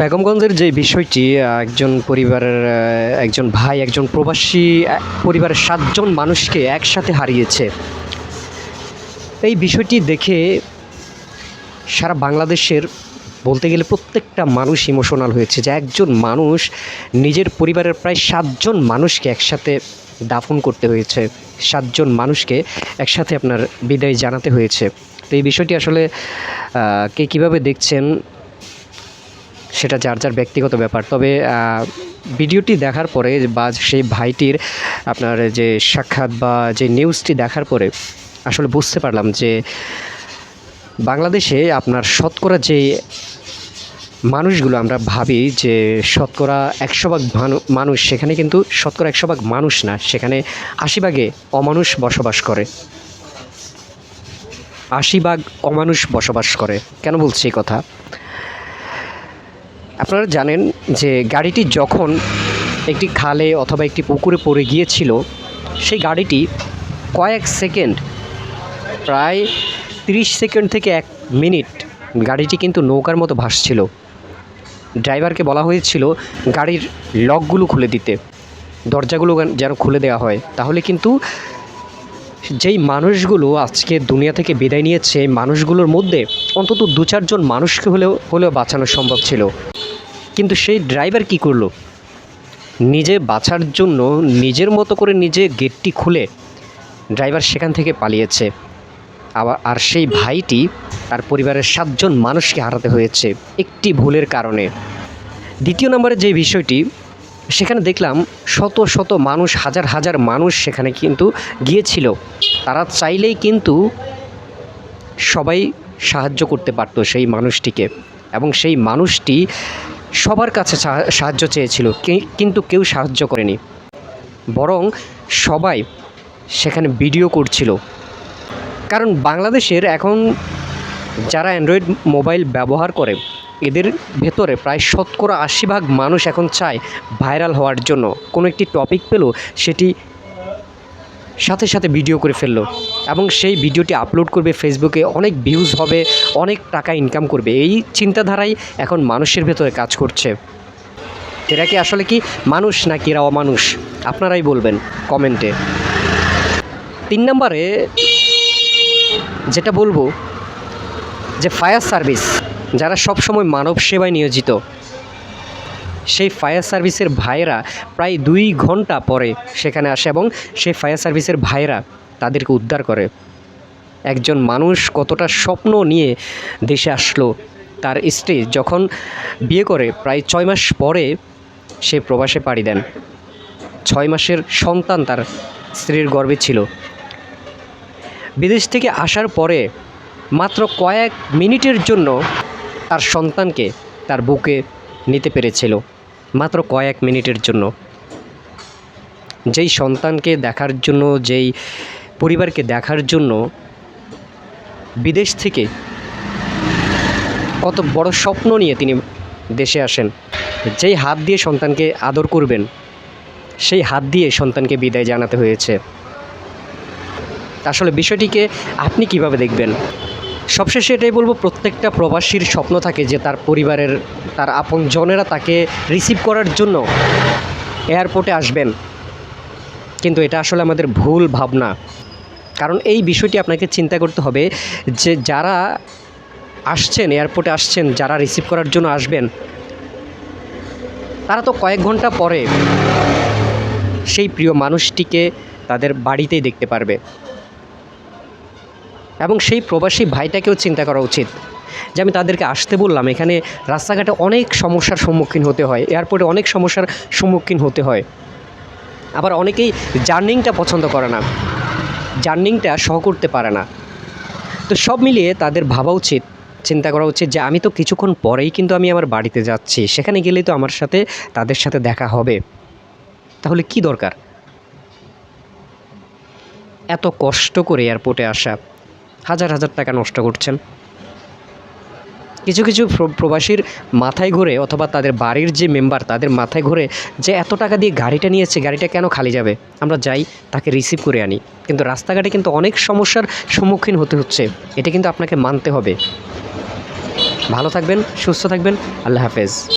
বেগমগঞ্জের যে বিষয়টি একজন পরিবারের একজন ভাই, একজন প্রবাসী পরিবারের সাতজন মানুষকে একসাথে হারিয়েছে। এই বিষয়টি দেখে সারা বাংলাদেশের বলতে গেলে প্রত্যেকটা মানুষ ইমোশনাল হয়েছে যে একজন মানুষ নিজের পরিবারের প্রায় সাতজন মানুষকে একসাথে দাফন করতে হয়েছে। সাতজন মানুষকে একসাথে আপনার বিদায় জানাতে হয়েছে। তো এই বিষয়টি আসলে কে কীভাবে দেখছেন সেটা যার যার ব্যক্তিগত ব্যাপার। তবে ভিডিওটি দেখার পরে বা সেই ভাইটির আপনার যে সাক্ষাৎ বা যে নিউজটি দেখার পরে আসলে বুঝতে পারলাম যে বাংলাদেশে আপনার শতকরা যে মানুষগুলো আমরা ভাবি যে শতকরা একশো ভাগ মানুষ, সেখানে কিন্তু শতকরা একশো ভাগ মানুষ না, সেখানে আশি ভাগে অমানুষ বসবাস করে। আশি ভাগ অমানুষ বসবাস করে। কেন বলছি এই কথা? আপনারা জানেন যে গাড়িটি যখন একটি খালে অথবা একটি পুকুরে পড়ে গিয়েছিল, সেই গাড়িটি কয়েক সেকেন্ড, প্রায় তিরিশ সেকেন্ড থেকে এক মিনিট গাড়িটি কিন্তু নৌকার মতো ভাসছিল। ড্রাইভারকে বলা হয়েছিল গাড়ির লকগুলো খুলে দিতে, দরজাগুলো যেন খুলে দেওয়া হয়। তাহলে কিন্তু যেই মানুষগুলো আজকে দুনিয়া থেকে বিদায় নিয়েছে, মানুষগুলোর মধ্যে অন্তত দু চারজন মানুষকে হলেও হলেও বাঁচানো সম্ভব ছিল। কিন্তু সেই ড্রাইভার কি করল? নিজে বাঁচার জন্য নিজের মতো করে নিজে গেটটি খুলে ড্রাইভার সেখান থেকে পালিয়েছে। আবার, আর সেই ভাইটি তার পরিবারের সাতজন মানুষকে হারাতে হয়েছে একটি ভুলের কারণে। দ্বিতীয় নম্বরে যে বিষয়টি, সেখানে দেখলাম শত শত মানুষ, হাজার হাজার মানুষ সেখানে কিন্তু গিয়েছিল। তারা চাইলেই কিন্তু সবাই সাহায্য করতে পারতো সেই মানুষটিকে। এবং সেই মানুষটি সবার কাছে সাহা- সাহায্য চেয়েছিল কিন্তু কেউ সাহায্য করেনি। বরং সবাই সেখানে ভিডিও করছিল। কারণ বাংলাদেশের এখন যারা অ্যান্ড্রয়েড মোবাইল ব্যবহার করে, এদের ভেতরে প্রায় শতকরা আশি ভাগ মানুষ এখন চায় ভাইরাল হওয়ার জন্য। কোনো একটি টপিক পেল সেটি সাথে সাথে ভিডিও করে ফেলল এবং সেই ভিডিওটি আপলোড করবে ফেসবুকে অনেক ভিউজ হবে, অনেক টাকা ইনকাম করবে। এই চিন্তাধারাই এখন মানুষের ভেতরে কাজ করছে। এরা কি আসলে কি মানুষ নাকি এরা অমানুষ? আপনারাই বলবেন কমেন্টে তিন নম্বরে যেটা বলব যে ফায়ার সার্ভিস যারা সবসময় মানব সেবায় নিয়োজিত সেই ফায়ার সার্ভিসের ভাইয়েরা প্রায় দুই ঘণ্টা পরে সেখানে আসে এবং সেই ফায়ার সার্ভিসের ভাইয়েরা তাদেরকে উদ্ধার করে। একজন মানুষ কতটা স্বপ্ন নিয়ে দেশে আসলো, তার স্ত্রী যখন বিয়ে করে প্রায় ছয় মাস পরে সে প্রবাসে পাড়ি দেন। ছয় মাসের সন্তান তার স্ত্রীর গর্বে ছিল। বিদেশ থেকে আসার পরে মাত্র কয়েক মিনিটের জন্য তার সন্তানকে তার বুকে নিতে পেরেছিল, মাত্র কয়েক মিনিটের জন্য। যেই সন্তানকে দেখার জন্য, যেই পরিবারকে দেখার জন্য বিদেশ থেকে কত বড় স্বপ্ন নিয়ে তিনি দেশে আসেন, যেই হাত দিয়ে সন্তানকে আদর করবেন, সেই হাত দিয়ে সন্তানকে বিদায় জানাতে হয়েছে। আসলে বিষয়টিকে আপনি কীভাবে দেখবেন? সবশেষে এটাই বলব, প্রত্যেকটা প্রবাসীর স্বপ্ন থাকে যে তার পরিবারের, তার আপনজনেরা তাকে রিসিভ করার জন্য এয়ারপোর্টে আসবেন। কিন্তু এটা আসলে আমাদের ভুল ভাবনা। কারণ এই বিষয়টি আপনাকে চিন্তা করতে হবে যে যারা আসছেন এয়ারপোর্টে আসছেন, যারা রিসিভ করার জন্য আসবেন, তারা তো কয়েক ঘণ্টা পরে সেই প্রিয় মানুষটিকে তাদের বাড়িতেই দেখতে পারবে। এবং সেই প্রবাসী ভাইটাকেও চিন্তা করা উচিত যে আমি তাদেরকে আসতে বললাম। এখানে রাস্তাঘাটে অনেক সমস্যার সম্মুখীন হতে হয়, এয়ারপোর্টে অনেক সমস্যার সম্মুখীন হতে হয়। আবার অনেকেই জার্নিংটা পছন্দ করে না, জার্নিংটা সহ করতে পারে না। তো সব মিলিয়ে তাদের ভাবা উচিত, চিন্তা করা উচিত যে আমি তো কিছুক্ষণ পরেই কিন্তু আমি আমার বাড়িতে যাচ্ছি, সেখানে গেলেই তো আমার সাথে, তাদের সাথে দেখা হবে। তাহলে কি দরকার? এত কষ্ট করে এয়ারপোর্টে আসা। হাজার হাজার টাকা নষ্ট করছেন। কিছু কিছু প্র- প্রবাসীর মাথায় ঘুরে অথবা তাদের বাড়ির যে মেম্বার তাদের মাথায় ঘুরে যে এত টাকা দিয়ে গাড়িটা নিয়েছে, গাড়িটা কেন খালি যাবে? আমরা যাই, তাকে রিসিভ করে আনি। কিন্তু রাস্তাঘাটে কিন্তু অনেক সমস্যার সম্মুখীন হতে হচ্ছে। এটা কিন্তু আপনাকে মানতে হবে। ভালো থাকবেন, সুস্থ থাকবেন। আল্লাহ হাফেজ।